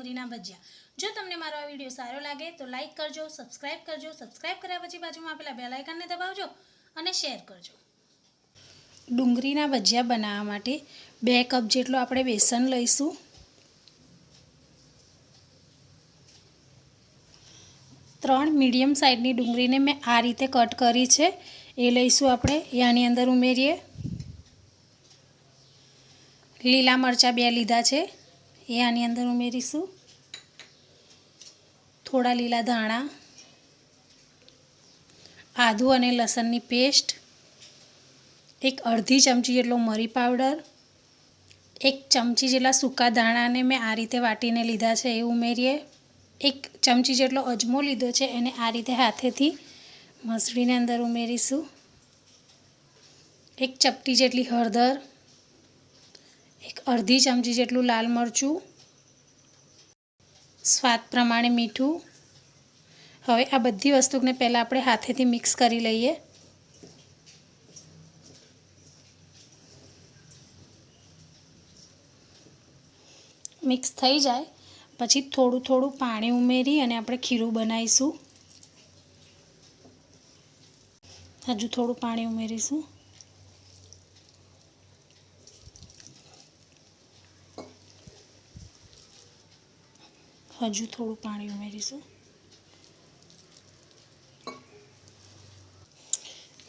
ડુંગળીના ભજીયા. જો તમને મારો આ વીડિયો સારો લાગે તો લાઈક કરજો સબસ્ક્રાઇબ કરજો સબસ્ક્રાઇબ કર્યા પછી બાજુમાં આપેલા બે લાઇકનને દબાવજો અને શેર કરજો. ડુંગળીના ભજીયા બનાવવા માટે બે કપ જેટલો આપણે બેસન લઈશું. ત્રણ મીડિયમ સાઇઝની ડુંગળીને મેં આ રીતે કટ કરી છે. એ લઈશું આપણે એ આની અંદર ઉમેરીએ. લીલા મરચાં બે લીધા છે. એ આની અંદર ઉમેરીશું. થોડા લીલા ધાણા, આદુ અને લસણની પેસ્ટ, એક અડધી ચમચી જેટલો મરી પાવડર, એક ચમચી જેટલા સૂકા ધાણાને મેં આ રીતે વાટીને લીધા છે એ ઉમેરીએ. એક ચમચી જેટલો અજમો લીધો છે એને આ રીતે હાથેથી મસળીને અંદર ઉમેરીશું. એક ચપટી જેટલી હળદર એક અડધી ચમચી જેટલું લાલ મરચું, સ્વાદ પ્રમાણે મીઠું. હવે આ બધી વસ્તુને પહેલાં આપણે હાથેથી મિક્સ કરી લઈએ. મિક્સ થઈ જાય. પછી થોડું થોડું પાણી ઉમેરી અને આપણે ખીરું બનાવીશું. હજુ થોડું પાણી ઉમેરીશું. હજુ થોડું પાણી ઉમેરીશું.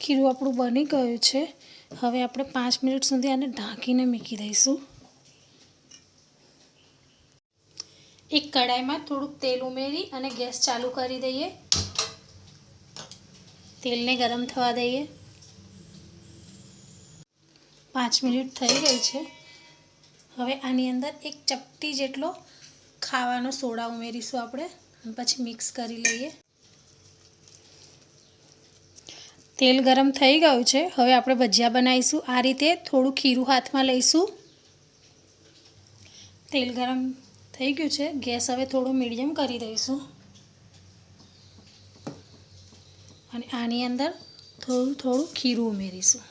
ખીરું આપણું બની ગયું છે. હવે આપણે પાંચ મિનિટ સુધી આને ઢાંકીને મૂકી દઈશું. એક કડાઈમાં થોડુંક તેલ ઉમેરી અને ગેસ ચાલુ કરી દઈએ. તેલને ગરમ થવા દઈએ. પાંચ મિનિટ થઈ ગઈ છે. હવે આની અંદર એક ચપટી જેટલો ખાવાનો સોડા ઉમેરીશું આપણે. પછી મિક્સ કરી લઈએ. તેલ ગરમ થઈ ગયું છે. હવે આપણે ભજીયા બનાવીશું. આ રીતે થોડું ખીરું હાથમાં લઈશું. તેલ ગરમ થઈ ગયું છે. ગેસ હવે થોડું મીડિયમ કરી દઈશું. અને આની અંદર થોડું થોડું ખીરું ઉમેરીશું.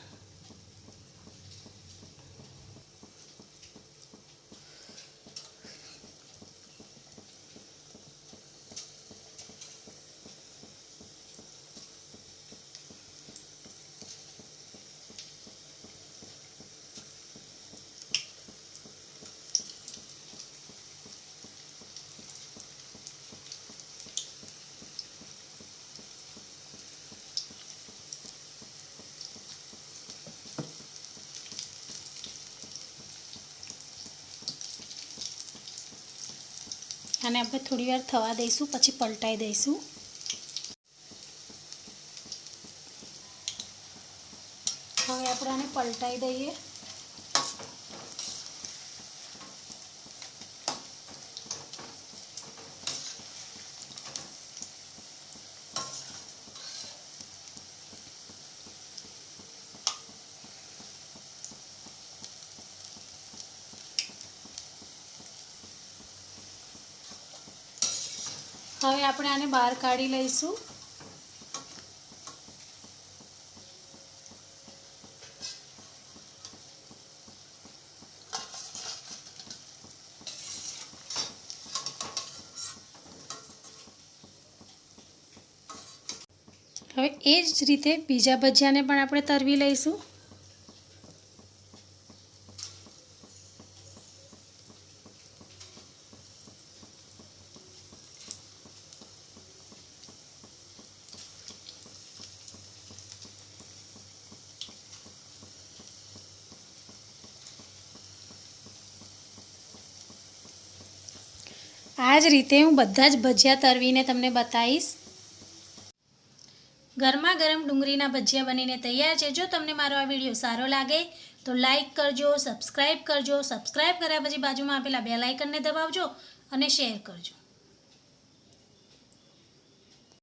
અને આપણે થોડી વાર થવા દઈશું પછી પલટાઈ દઈશું. હવે આપણે આને પલટાઈ દઈએ. હવે આપણે આને બહાર કાઢી લઈશું. હવે એ જ રીતે બીજા ભજીયાને પણ આપણે તરવી લઈશું. આ જ રીતે હું બધા જ ભજીયા તરવીને તમને બતાવીશ. ગરમા ગરમ ડુંગળીના ભજીયા બનીને તૈયાર છે. જો તમને મારો આ વીડિયો સારો લાગે તો લાઈક કરજો સબસ્ક્રાઈબ કરજો. સબસ્ક્રાઈબ કર્યા પછી બાજુમાં આપેલા બે લાઇકનને દબાવજો અને શેર કરજો.